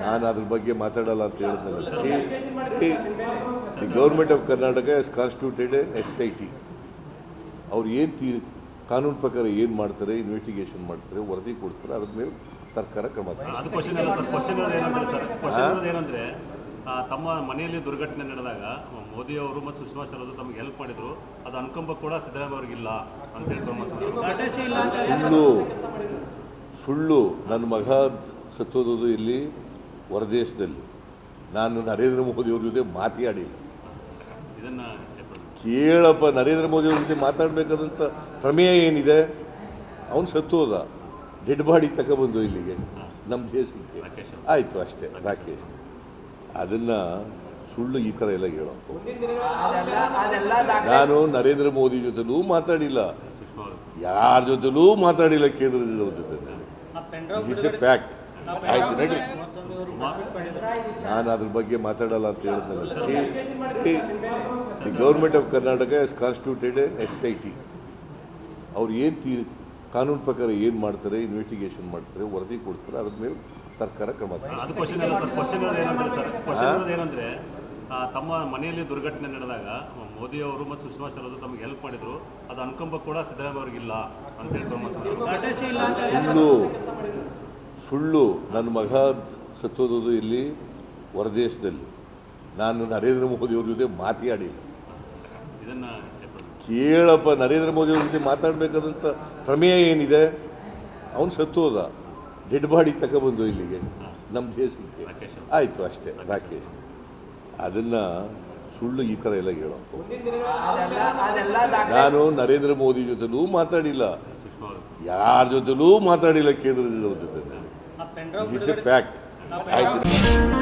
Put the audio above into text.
ನಾನು ಅದ್ರ ಬಗ್ಗೆ ಮಾತಾಡಲ್ಲ ಅಂತ ಹೇಳಿದ್ನಲ್ಲ. The government of Karnataka is constituted S I T ಅವ್ರು ಏನು ತೀರ್ ಕಾನೂನು ಪ್ರಕಾರ ಏನು ಮಾಡ್ತಾರೆ ಇನ್ವೆಸ್ಟಿಗೇಷನ್ ಮಾಡ್ತಾರೆ ವರದಿ ಕೊಡ್ತಾರೆ ಅದ್ರ ಮೇಲೆ ಸರ್ಕಾರ ಕ್ರಮ ಏನಂದ್ರೆ ತಮ್ಮ ಮನೆಯಲ್ಲಿ ದುರ್ಘಟನೆ ನಡೆದಾಗ ಮೋದಿ ಅವರು ಮತ್ತು ಸುಷ್ಮಾ ಸ್ವರಾಜ್ ತಮಗೆ ಹೆಲ್ಪ್ ಮಾಡಿದ್ರು ಅದು ಅನುಕಂಪ ಕೂಡ ಸಿದ್ದರಾಮಯ್ಯ ಅವ್ರಿಗಿಲ್ಲ ಅಂತ ಹೇಳ್ಕೊಂಡು ಸುಳ್ಳು ಸುಳ್ಳು ನನ್ನ ಮಗ ಸತ್ತೋದದು ಇಲ್ಲಿ ಹೊರದೇಶದಲ್ಲಿ. ನಾನು ನರೇಂದ್ರ ಮೋದಿ ಅವ್ರ ಜೊತೆ ಮಾತಾಡಿಲ್ಲ ಕೇಳಪ್ಪ ನರೇಂದ್ರ ಮೋದಿ ಅವ್ರ ಜೊತೆ ಮಾತಾಡಬೇಕಾದಂಥ ಪ್ರಮೇಯ ಏನಿದೆ? ಅವನು ಸತ್ತೋದ. ಡೆಡ್ ಬಾಡಿ ತಗೊಬಂದು ಇಲ್ಲಿಗೆ ನಮ್ಮ ದೇಶಕ್ಕೆ. ಆಯಿತು ಅಷ್ಟೇ. ರಾಕೇಶ್. ಅದನ್ನು ಸುಳ್ಳು ಈ ಥರ ಎಲ್ಲ ಹೇಳೋ. ನಾನು ನರೇಂದ್ರ ಮೋದಿ ಜೊತೆಲೂ ಮಾತಾಡಿಲ್ಲ. ಯಾರ ಜೊತೆಲೂ ಮಾತಾಡಿಲ್ಲ ಕೇಂದ್ರದವ್ರ ಜೊತೆ ಇಸ್ ಎ ಫ್ಯಾಕ್ಟ್ ಆಯ್ತು ನಡಿ. ನಾನು ಅದ್ರ ಬಗ್ಗೆ ಮಾತಾಡಲ್ಲ ಅಂತ ಹೇಳಿದ್ನಲ್ಲ. The government of Karnataka is constituted S I T ಅವ್ರು ಏನು ತೀರ್ ಕಾನೂನು ಪ್ರಕಾರ ಏನು ಮಾಡ್ತಾರೆ ಇನ್ವೆಸ್ಟಿಗೇಷನ್ ಮಾಡ್ತಾರೆ ವರದಿ ಕೊಡ್ತಾರೆ ಅದ್ರ ಮೇಲೆ ಸರ್ಕಾರ ಕ್ರಮ ಏನಂದ್ರೆ ಸರ್ ಕ್ವಶನ್ ಏನಂದ್ರೆ ತಮ್ಮ ಮನೆಯಲ್ಲಿ ದುರ್ಘಟನೆ ನಡೆದಾಗ ಮೋದಿ ಅವರು ಮತ್ತು ಸುಷ್ಮಾ ಸ್ವರಾಜ್ ತಮಗೆ ಹೆಲ್ಪ್ ಮಾಡಿದ್ರು ಅದು ಅನುಕಂಪ ಕೂಡ ಸಿದ್ದರಾಮಯ್ಯ ಅವ್ರಿಗಿಲ್ಲ ಅಂತ ಹೇಳ್ಕೊಂಡು ಸುಳ್ಳು ನನ್ನ ಮಗ ಸತ್ತೋದದು ಇಲ್ಲಿ ಹೊರದೇಶದಲ್ಲಿ. ನಾನು ನರೇಂದ್ರ ಮೋದಿ ಅವ್ರ ಜೊತೆ ಮಾತಾಡಿಲ್ಲ. ಇದನ್ನ ಕೇಳಪ್ಪ ನರೇಂದ್ರ ಮೋದಿ ಅವ್ರ ಜೊತೆ ಮಾತಾಡಬೇಕಾದಂತ ಪ್ರಮೇಯ ಏನಿದೆ? ಅವನು ಸತ್ತೋದ. ಡೆಡ್ ಬಾಡಿ ತಗೊಬಂದು ಇಲ್ಲಿಗೆ. ನಮ್ಮ ದೇಶಕ್ಕೆ. ಆಯ್ತು ಅಷ್ಟೇ. ರಾಕೇಶ್. ಅದನ್ನು ಸುಳ್ಳು ಈ ಥರ ಎಲ್ಲ ಹೇಳೋ ನಾನು ನರೇಂದ್ರ ಮೋದಿ ಜೊತೆಲೂ ಮಾತಾಡಿಲ್ಲ. ಯಾರ ಜೊತೆಲೂ ಮಾತಾಡಿಲ್ಲ ಕೇಂದ್ರದವ್ರ ಜೊತೆ. This is a fact.